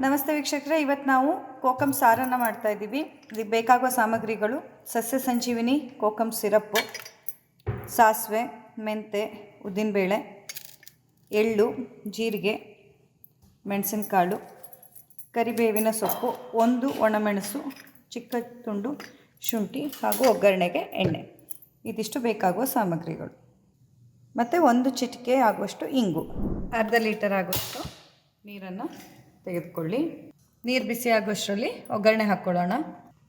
ನಮಸ್ತೆ ವೀಕ್ಷಕರೇ ಇವತ್ತು ನಾವು ಕೋಕಮ್ ಸಾರನ್ನು ಮಾಡ್ತಾ ಇದ್ದೀವಿ. ಇದಕ್ಕೆ ಬೇಕಾಗುವ ಸಾಮಗ್ರಿಗಳು, ಸಸ್ಯ ಸಂಜೀವಿನಿ ಕೋಕಮ್ ಸಿರಪ್ಪು, ಸಾಸಿವೆ, ಮೆಂತೆ, ಉದ್ದಿನಬೇಳೆ, ಎಳ್ಳು, ಜೀರಿಗೆ, ಮೆಣಸಿನಕಾಳು, ಕರಿಬೇವಿನ ಸೊಪ್ಪು, ಒಂದು ಒಣಮೆಣಸು, ಚಿಕ್ಕ ತುಂಡು, ಶುಂಠಿ ಹಾಗೂ ಒಗ್ಗರಣೆಗೆ ಎಣ್ಣೆ. ಇದಿಷ್ಟು ಬೇಕಾಗುವ ಸಾಮಗ್ರಿಗಳು. ಮತ್ತು ಒಂದು ಚಿಟಿಕೆ ಆಗುವಷ್ಟು ಇಂಗು. ಅರ್ಧ ಲೀಟರ್ ಆಗುವಷ್ಟು ನೀರನ್ನು ತೆಗೆದುಕೊಳ್ಳಿ. ನೀರು ಬಿಸಿ ಆಗುವಷ್ಟರಲ್ಲಿ ಒಗ್ಗರಣೆ ಹಾಕ್ಕೊಳ್ಳೋಣ.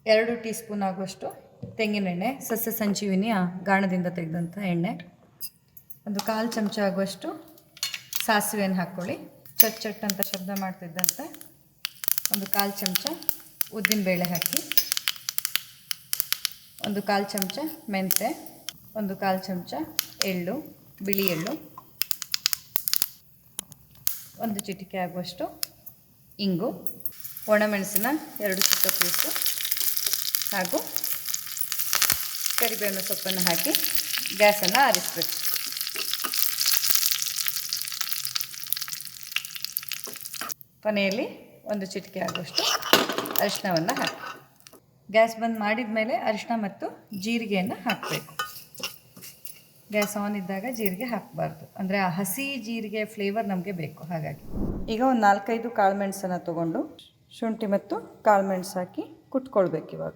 ಎರಡು ಟೀ ಸ್ಪೂನ್ ಆಗುವಷ್ಟು ತೆಂಗಿನೆಣ್ಣೆ, ಸಸ್ಯ ಸಂಜೀವಿನಿಯ ಗಾಣದಿಂದ ತೆಗೆದಂಥ ಎಣ್ಣೆ. ಒಂದು ಕಾಲು ಚಮಚ ಆಗುವಷ್ಟು ಸಾಸಿವೆಯನ್ನು ಹಾಕ್ಕೊಳ್ಳಿ. ಚಟ್ ಚಟ್ ಅಂತ ಶಬ್ದ ಮಾಡ್ತಿದ್ದಂತೆ ಒಂದು ಕಾಲು ಚಮಚ ಉದ್ದಿನಬೇಳೆ ಹಾಕಿ. ಒಂದು ಕಾಲು ಚಮಚ ಮೆಂತೆ ಒಂದು ಕಾಲು ಚಮಚ ಎಳ್ಳು, ಬಿಳಿ ಎಳ್ಳು. ಒಂದು ಚಿಟಿಕೆ ಆಗುವಷ್ಟು ಇಂಗು, ಒಣಮೆಣಸಿನ ಎರಡು ಚಿಕ್ಕ ಪೀಸು ಹಾಗೂ ಕರಿಬೇವಿನ ಸೊಪ್ಪನ್ನು ಹಾಕಿ ಗ್ಯಾಸನ್ನು ಆರಿಸಬೇಕು. ಕೊನೆಯಲ್ಲಿ ಒಂದು ಚಿಟಿಕೆ ಆಗುವಷ್ಟು ಅರಿಶಿನವನ್ನು ಹಾಕಿ. ಗ್ಯಾಸ್ ಬಂದ್ ಮಾಡಿದ ಮೇಲೆ ಅರಿಶಿನ ಮತ್ತು ಜೀರಿಗೆಯನ್ನು ಹಾಕಬೇಕು. ಗ್ಯಾಸ್ ಆನ್ ಇದ್ದಾಗ ಜೀರಿಗೆ ಹಾಕಬಾರ್ದು. ಅಂದರೆ ಆ ಹಸಿ ಜೀರಿಗೆ ಫ್ಲೇವರ್ ನಮಗೆ ಬೇಕು, ಹಾಗಾಗಿ. ಈಗ ಒಂದು ನಾಲ್ಕೈದು ಕಾಳುಮೆಣಸನ್ನು ತೊಗೊಂಡು ಶುಂಠಿ ಮತ್ತು ಕಾಳುಮೆಣಸು ಹಾಕಿ ಕುಟ್ಕೊಳ್ಬೇಕು ಇವಾಗ.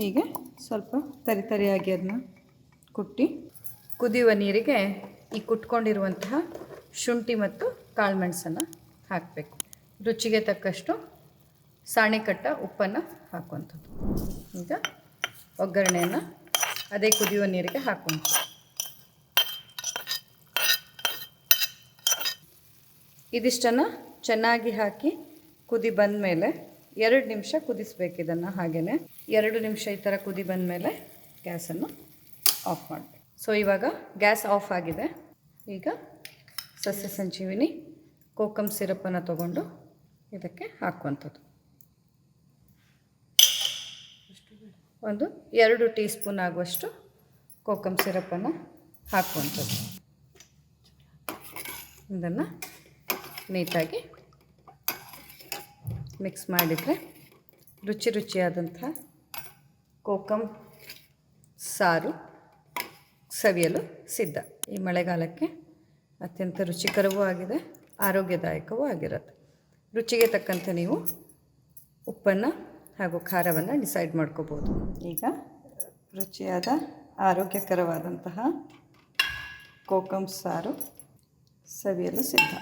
ಹೀಗೆ ಸ್ವಲ್ಪ ತರಿ ತರಿಯಾಗಿ ಅದನ್ನ ಕುಟ್ಟಿ ಕುದಿಯುವ ನೀರಿಗೆ ಈ ಕುಟ್ಕೊಂಡಿರುವಂತಹ ಶುಂಠಿ ಮತ್ತು ಕಾಳುಮೆಣಸನ್ನು ಹಾಕಬೇಕು. ರುಚಿಗೆ ತಕ್ಕಷ್ಟು ಸಾಣಿಕಟ್ಟ ಉಪ್ಪನ್ನು ಹಾಕುವಂಥದ್ದು. ಈಗ ಒಗ್ಗರಣೆಯನ್ನು ಅದೇ ಕುದಿಯುವ ನೀರಿಗೆ ಹಾಕುವಂಥದ್ದು. ಇದಿಷ್ಟನ್ನು ಚೆನ್ನಾಗಿ ಹಾಕಿ ಕುದಿ ಬಂದ ಮೇಲೆ ಎರಡು ನಿಮಿಷ ಕುದಿಸ್ಬೇಕು ಇದನ್ನು ಹಾಗೆಯೇ ಎರಡು ನಿಮಿಷ ಈ ಥರ ಕುದಿ ಬಂದ ಮೇಲೆ ಗ್ಯಾಸನ್ನು ಆಫ್ ಮಾಡಬೇಕು. ಸೊ ಇವಾಗ ಗ್ಯಾಸ್ ಆಫ್ ಆಗಿದೆ. ಈಗ ಸಸ್ಯ ಸಂಜೀವಿನಿ ಕೋಕಮ್ ಸಿರಪ್ಪನ್ನು ತಗೊಂಡು ಇದಕ್ಕೆ ಹಾಕುವಂಥದ್ದು. ಒಂದು ಎರಡು ಟೀ ಸ್ಪೂನ್ ಆಗುವಷ್ಟು ಕೋಕಮ್ ಸಿರಪ್ಪನ್ನು ಹಾಕುವಂಥದ್ದು. ಇದನ್ನು ನೀಟಾಗಿ ಮಿಕ್ಸ್ ಮಾಡಿದರೆ ರುಚಿ ರುಚಿಯಾದಂಥ ಕೋಕಮ್ ಸಾರು ಸವಿಯಲು ಸಿದ್ಧ. ಈ ಮಳೆಗಾಲಕ್ಕೆ ಅತ್ಯಂತ ರುಚಿಕರವೂ ಆಗಿದೆ, ಆರೋಗ್ಯದಾಯಕವೂ ಆಗಿರುತ್ತೆ. ರುಚಿಗೆ ತಕ್ಕಂತೆ ನೀವು ಉಪ್ಪನ್ನು ಹಾಗೂ ಖಾರವನ್ನು ಡಿಸೈಡ್ ಮಾಡ್ಕೋಬೋದು. ಈಗ ರುಚಿಯಾದ ಆರೋಗ್ಯಕರವಾದಂತಹ ಕೋಕಮ್ ಸಾರು ಸವಿಯಲು ಸಿದ್ಧ.